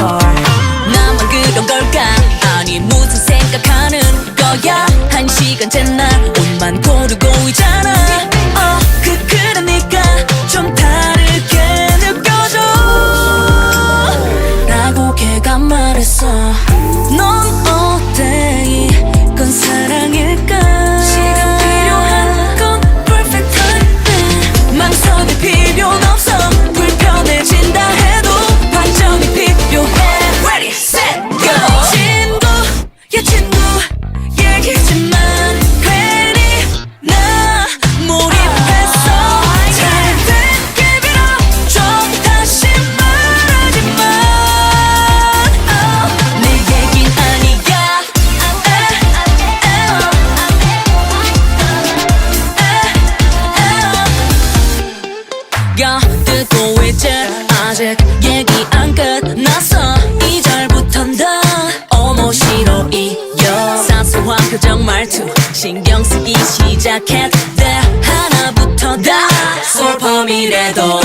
star. 겨드고 있지? 아직 얘기 안 끝났어. 2절 부턴 더 어머 싫어 이어 사소한 표정 말투 신경 쓰기 시작했대. 하나부터 다. 솔펌이래도